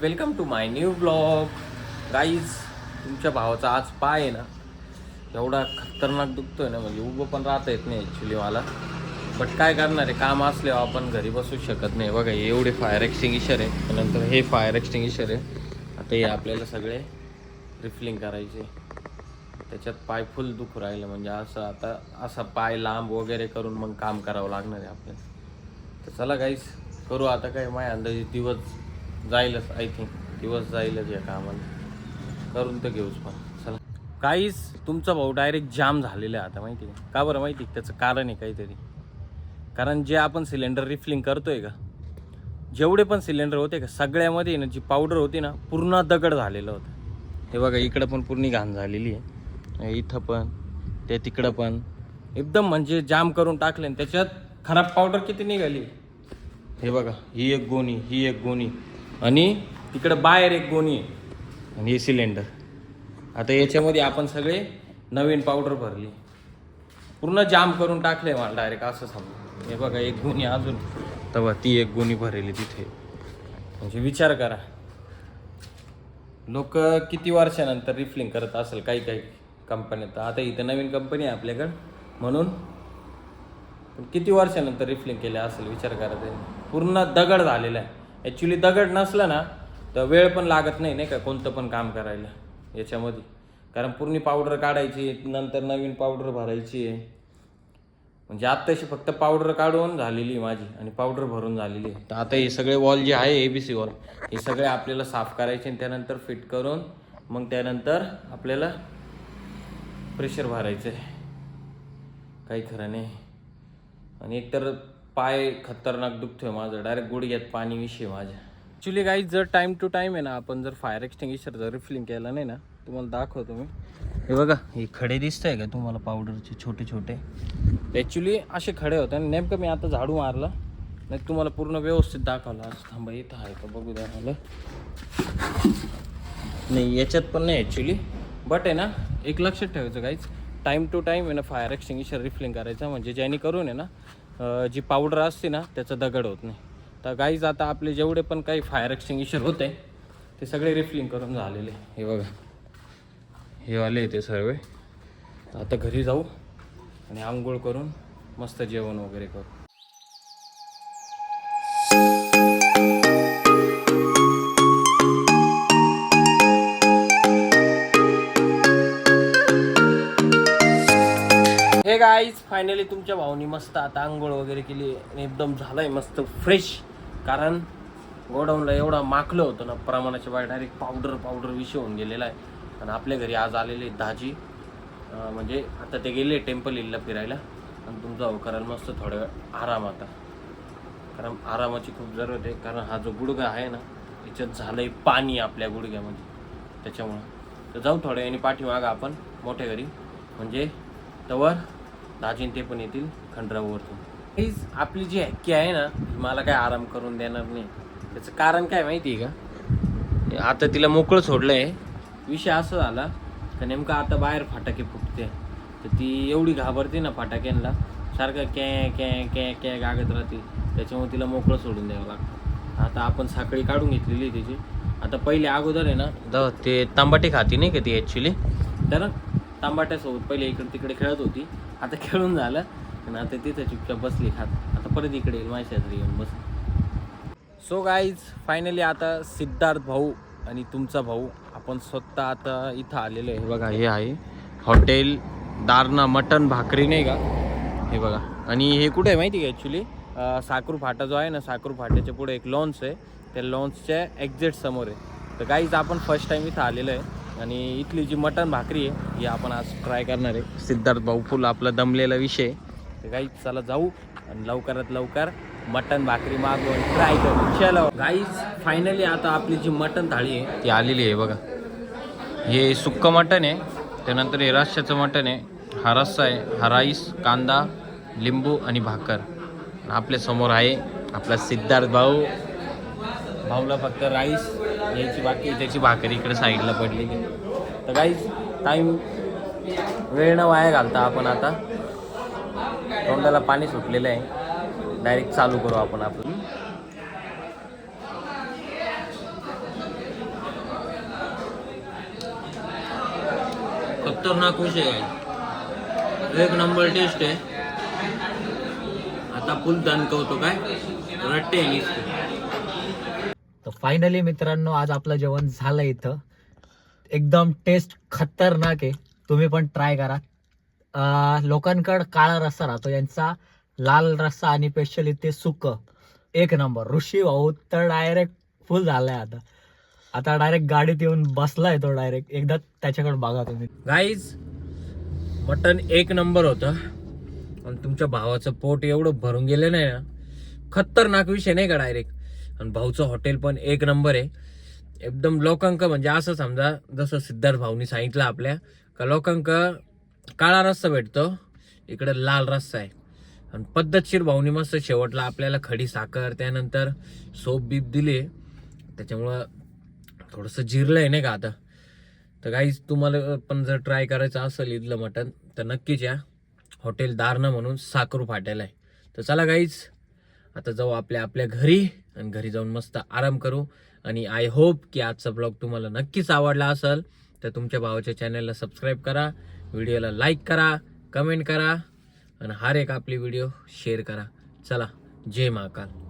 Welcome to my new blog guys तुमच्या भावाचा आज पाय आहे ना एवढा खतरनाक दुखतोय ना म्हणजे उभं पण राहता येत नाही ॲक्च्युली मला. बट काय करणार आहे काम असल्यावर आपण घरी बसू शकत नाही. बघा एवढे फायर एक्स्टिंग्विशर आहे. नंतर हे फायर एक्स्टिंग्विशर आहे. आता हे आपल्याला सगळे रिफिलिंग करायचे. त्याच्यात पाय फुल दुखू राहिलं. म्हणजे असं आता असा पाय लांब वगैरे करून मग काम करावं लागणार आहे आपल्याला. तर चला गाईज करू आता काय माय अंदाजे दिवस जाईलच आय थिंक दिवस जाईलच या कामाला. करून तर घेऊच पण. चला. काहीच तुमचा भाऊ डायरेक्ट जाम झालेला आहे आता माहिती आहे का? बरं माहिती आहे? त्याचं कारण आहे काहीतरी. कारण जे आपण सिलेंडर रिफिलिंग करतोय का जेवढे पण सिलेंडर होते का सगळ्यामध्ये ना जी पावडर होती ना पूर्ण दगड झालेलं होतं. हे बघा इकडं पण पूर्ण घाण झालेली आहे. इथं पण ते तिकडं पण. एकदम म्हणजे जाम करून टाकले आणि त्याच्यात खराब पावडर किती निघाली? हे बघा ही एक गोणी ही एक गोणी. आणि तिकडं बाहेर एक गोणी आहे. आणि हे सिलेंडर आता याच्यामध्ये आपण सगळे नवीन पावडर भरली. पूर्ण जाम करून टाकले मला डायरेक्ट असं समजा. हे बघा एक गुन्ही अजून. तेव्हा ती एक गुणी भरेली तिथे. म्हणजे विचार करा. लोक किती वर्षानंतर रिफिलिंग करत असेल काही काही कंपन्यात आता इथं नवीन कंपनी आहे आपल्याकडं. म्हणून पण किती वर्षानंतर रिफिलिंग केले असेल विचार करा ते पूर्ण दगड झालेला आहे. ॲक्च्युली दगड नसला ना तर वेळ पण लागत नाही नाही का कोणतं पण काम करायला याच्यामध्ये. कारण पूर्ण पावडर काढायची नंतर नवीन पावडर भरायची आहे. म्हणजे आत्ताशी फक्त पावडर काढून झालेली माझी आणि पावडर भरून झालेली आहे. तर आता हे सगळे वॉल जे आहे ए बी सी वॉल हे सगळे आपल्याला साफ करायचे आणि त्यानंतर फिट करून मग त्यानंतर आपल्याला प्रेशर भरायचं आहे. काही खरं नाही. आणि एकतर पाय खतरनाक दुखतोय माझं. डायरेक्ट गुडघ्यात पाणी विषय माझ्या. ॲक्च्युली काही जर टाईम टू टाईम आहे ना आपण जर फायर एक्सटिंग्विशर जर रिफिलिंग केलं नाही ना तुम्हाला दाखवतो मी. हे बघा हे खडे दिसत आहे का तुम्हाला पावडरचे छोटे छोटे? ॲक्च्युली असे खडे होते आणि नेमकं मी आता झाडू मारलं. नाही तुम्हाला पूर्ण व्यवस्थित दाखवलं. असं थांबा इथं आहे का? बघू द्या मला नाही याच्यात पण नाही ॲक्च्युली बट आहे ना एक लक्षात ठेवायचं काहीच टाईम टू टाईम आहे ना फायर एक्सटिंग्विशर रिफिलिंग करायचं. म्हणजे ज्याने करून आहे ना जी पावडर असते ना त्याचा दगड होत नाही. तर गाईज आता आपले जेवढे पण काही फायर एक्सटिंग्विशर होते ते सगळे रिफिलिंग करून झालेले. हे बघा. हे आले ते सर्व. आता घरी जाऊ आणि आंघोळ करून मस्त जेवण वगैरे करू. हे गाईज फायनली तुमच्या भाऊनी मस्त आता आंघोळ वगैरे केली आणि एकदम झालंय मस्त फ्रेश कारण गोडाऊनला एवढा माखलं होतं ना प्रमाणाच्या बाहेर डायरेक्ट पावडर पावडर विषय होऊन गेलेला आहे. आणि आपल्या घरी आज आलेले दाजी. म्हणजे आता ते गेले टेम्पल हिलला फिरायला. आणि तुमचा भाऊ कराल मस्त थोडं आराम आता. कारण आरामाची खूप जरूरत आहे. कारण हा जो गुडघा आहे ना त्याच्यात झालंय पाणी आपल्या गुडघ्यामध्ये. त्याच्यामुळं. तर जाऊ थोड्या वेळाने पाठीमागं आपण मोठ्या घरी. म्हणजे तवर दाजीन ते पण येतील खंडरावरतून हीच आपली जी हॅक्की आहे ना मला काय आराम करून देणार नाही. त्याचं कारण काय माहिती आहे का? आता तिला मोकळं सोडलं आहे विषय असं झाला का नेमकं आता बाहेर फटाके फुटते. तर ती एवढी घाबरते ना फटाक्यांना. सारखं कॅ कॅ कॅ कॅ गागत राहते. त्याच्यामुळे तिला मोकळं सोडून द्यावं लागतं. आता आपण साखळी काढून घेतलेली आहे तिची आता पहिले अगोदर आहे ना द ते तांबाटे खाती नाही का ती ॲक्च्युली तर तांबाट्यासोबत पहिले इकडे तिकडे खेळत होती. आता खेळून झालं. आणि आता तिथं चुपचाप बसली खात. आता परत इकडे येईल माझ्या शेजारी येऊन बस. सो गाईज फायनली आता सिद्धार्थ भाऊ आणि तुमचा भाऊ आपण स्वतः आता इथं आलेलो आहे. हे बघा हे आहे हॉटेल दारणा मटन भाकरी नाही का? हे बघा. आणि हे कुठे आहे माहिती का ॲक्च्युली साखरू फाटा जो आहे ना साखरू फाट्याच्या पुढे एक लॉन्च आहे. त्या लॉन्चच्या एक्झॅक्ट समोर आहे. तर गाईज आपण फर्स्ट टाईम इथं आलेलो आहे. आणि इथली जी मटण भाकरी आहे ही आपण आज ट्राय करणार आहे. सिद्धार्थ भाऊ फुल आपला दमलेला विषय तर गाईज चला जाऊ आणि लवकरात लवकर मटन भाकरी मागवून ट्राय करू. चलो. गाईज फायनली आता आपली जी मटन थाळी आहे ती आलेली आहे बघा. हे सुक्कं मटन आहे त्यानंतर हे रस्स्याचं मटन आहे. हा रस्सा आहे हा राईस कांदा लिंबू आणि भाकर. आपल्यासमोर आपल्यासमोर आहे आपला सिद्धार्थ भाऊ. भाऊला फक्त राईस याची बाकी त्याची भाकरी इकडे साईडला पडली. तर काहीच टाईम वेळ न वाया घालता आपण आता तोंडाला पाणी सुटलेलं आहे. डायरेक्ट चालू करू आपण आपण खतरनाक विषय आहे. एक नंबर टेस्ट आहे. आता फुल दणकवतो काय? रट्टे निघतो फायनली मित्रांनो आज आपलं जेवण झालं इथं. एकदम टेस्ट खतरनाक आहे. तुम्ही पण ट्राय करा. लोकांकडं काळा रस्सा राहतो. यांचा लाल रस्सा आणि स्पेशली ते सुकं. एक नंबर ऋषी भाऊ तर डायरेक्ट फुल झालाय आता. आता डायरेक्ट गाडीत येऊन बसलाय तो डायरेक्ट एकदा त्याच्याकडे बघा तुम्ही. गाईज मटन एक नंबर होतं. आणि तुमच्या भावाचं पोट एवढं भरून गेलं नाही ना. खतरनाक विषय नाही का डायरेक्ट आणि भाऊचं हॉटेल पण एक नंबर आहे. एकदम लोकांक म्हणजे असं समजा जसं सिद्धार्थ भाऊनी सांगितलं आपल्या का लोकांक काळा रस्सा भेटतो इकडे लाल रस्सा आहे. आणि पद्धतशीर भाऊनी मस्त शेवटला आपल्याला खडी साखर त्यानंतर सोप बीप दिली. त्याच्यामुळं थोडंसं जिरलं आहे नाही का आता. तर गाईज तुम्हाला पण जर ट्राय करायचं असेल इथलं मटन तर नक्कीच या. हॉटेल दारणं म्हणून साखरू फाट्याला आहे. तर चला काहीच आता जाऊ आपल्या आपल्या घरी. आणि घरी जाऊन मस्त आराम करू. आणि आय होप की आजचा ब्लॉग तुम्हाला नक्कीच आवडला असेल तर तुमच्या भावाच्या चॅनलला सबस्क्राईब करा व्हिडिओला लाईक करा कमेंट करा आणि हर एक आपली व्हिडिओ शेअर करा. चला जय महाकाल.